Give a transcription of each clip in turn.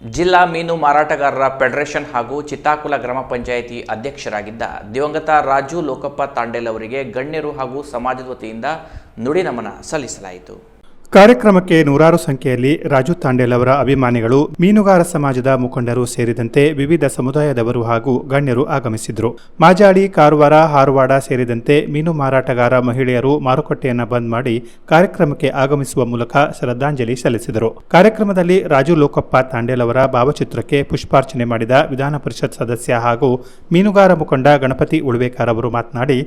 ಜಿಲ್ಲಾ ಮೀನು ಮಾರಾಟಗಾರರ ಫೆಡರೇಷನ್ ಹಾಗೂ ಚಿತ್ತಾಕುಲ ಗ್ರಾಮ ಪಂಚಾಯಿತಿ ಅಧ್ಯಕ್ಷರಾಗಿದ್ದ ದಿವಂಗತ ರಾಜು ಲೋಕಪ್ಪ ತಾಂಡೇಲ್ ಅವರಿಗೆ ಗಣ್ಯರು ಹಾಗೂ ಸಮಾಜದ ವತಿಯಿಂದ ನುಡಿ ನಮನ ಸಲ್ಲಿಸಲಾಯಿತು. ಕಾರ್ಯಕ್ರಮಕ್ಕೆ ನೂರಾರು ಸಂಖ್ಯೆಯಲ್ಲಿ ರಾಜು ತಾಂಡೇಲ್ ಅವರ ಅಭಿಮಾನಿಗಳು, ಮೀನುಗಾರ ಸಮಾಜದ ಮುಖಂಡರು ಸೇರಿದಂತೆ ವಿವಿಧ ಸಮುದಾಯದವರು ಹಾಗೂ ಗಣ್ಯರು ಆಗಮಿಸಿದ್ರು. ಮಾಜಾಡಿ ಕಾರವಾರ, ಹಾರವಾಡ ಸೇರಿದಂತೆ ಮೀನು ಮಾರಾಟಗಾರ ಮಹಿಳೆಯರು ಮಾರುಕಟ್ಟೆಯನ್ನು ಬಂದ್ ಮಾಡಿ ಕಾರ್ಯಕ್ರಮಕ್ಕೆ ಆಗಮಿಸುವ ಮೂಲಕ ಶ್ರದ್ಧಾಂಜಲಿ ಸಲ್ಲಿಸಿದರು. ಕಾರ್ಯಕ್ರಮದಲ್ಲಿ ರಾಜು ಲೋಕಪ್ಪ ತಾಂಡೇಲ್ ಅವರ ಭಾವಚಿತ್ರಕ್ಕೆ ಪುಷ್ಪಾರ್ಚನೆ ಮಾಡಿದ ವಿಧಾನ ಪರಿಷತ್ ಸದಸ್ಯ ಹಾಗೂ ಮೀನುಗಾರ ಮುಖಂಡ ಗಣಪತಿ ಉಳ್ವೇಕಾರ್ ಅವರು ಮಾತನಾಡಿ,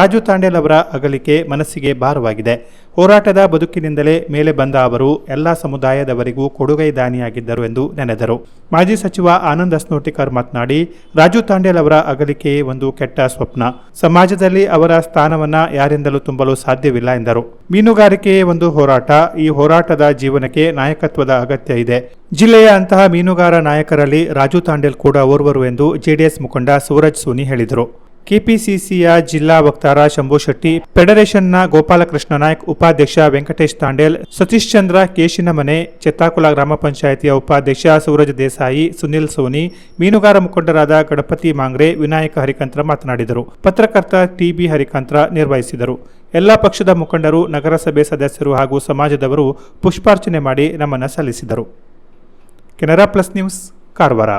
ರಾಜು ತಾಂಡೇಲ್ ಅವರ ಅಗಲಿಕೆ ಮನಸ್ಸಿಗೆ ಭಾರವಾಗಿದೆ. ಹೋರಾಟದ ಬದುಕಿನಿಂದಲೇ ಮೇಲೆ ಬಂದ ಅವರು, ಎಲ್ಲ ಸಮುದಾಯದವರಿಗೂ ಕೊಡುಗೈ ದಾನಿಯಾಗಿದ್ದರು ಎಂದು ನೆನೆದರು. ಮಾಜಿ ಸಚಿವ ಆನಂದ್ ಅಸ್ನೋಟಿಕರ್ ಮಾತನಾಡಿ ರಾಜು ತಾಂಡೇಲ್ ಅವರ ಅಗಲಿಕೆ ಒಂದು ಕೆಟ್ಟ ಸ್ವಪ್ನ. ಸಮಾಜದಲ್ಲಿ ಅವರ ಸ್ಥಾನವನ್ನ ಯಾರಿಂದಲೂ ತುಂಬಲು ಸಾಧ್ಯವಿಲ್ಲ ಎಂದರು. ಮೀನುಗಾರಿಕೆಯೇ ಒಂದು ಹೋರಾಟ. ಈ ಹೋರಾಟದ ಜೀವನಕ್ಕೆ ನಾಯಕತ್ವದ ಅಗತ್ಯ ಇದೆ. ಜಿಲ್ಲೆಯ ಅಂತಹ ಮೀನುಗಾರ ನಾಯಕರಲ್ಲಿ ರಾಜು ತಾಂಡೇಲ್ ಕೂಡ ಓರ್ವರು ಎಂದು ಜೆಡಿಎಸ್ ಮುಖಂಡ ಸೂರಜ್ ಸೋನಿ ಹೇಳಿದರು. ಕೆಪಿಸಿಸಿಯ ಜಿಲ್ಲಾ ವಕ್ತಾರ ಶಂಭು ಶೆಟ್ಟಿ, ಫೆಡರೇಷನ್ನ ಗೋಪಾಲಕೃಷ್ಣ ನಾಯ್ಕ್ ಉಪಾಧ್ಯಕ್ಷ ವೆಂಕಟೇಶ್ ತಾಂಡೇಲ್, ಸತೀಶ್ ಚಂದ್ರ ಕೇಶಿನಮನೆ, ಚಿತ್ತಾಕುಲ ಗ್ರಾಮ ಪಂಚಾಯಿತಿಯ ಉಪಾಧ್ಯಕ್ಷ ಸೂರಜ್ ದೇಸಾಯಿ, ಸುನಿಲ್ ಸೋನಿ, ಮೀನುಗಾರ ಮುಖಂಡರಾದ ಗಣಪತಿ ಮಾಂಗ್ರೆ, ವಿನಾಯಕ ಹರಿಕಂತ್ರ ಮಾತನಾಡಿದರು. ಪತ್ರಕರ್ತ ಟಿಬಿ ಹರಿಕಂತ್ರ ನಿರ್ವಹಿಸಿದರು. ಎಲ್ಲ ಪಕ್ಷದ ಮುಖಂಡರು, ನಗರಸಭೆ ಸದಸ್ಯರು ಹಾಗೂ ಸಮಾಜದವರು ಪುಷ್ಪಾರ್ಚನೆ ಮಾಡಿ ನಮನ ಸಲ್ಲಿಸಿದರು. Canara plus news, Karwar.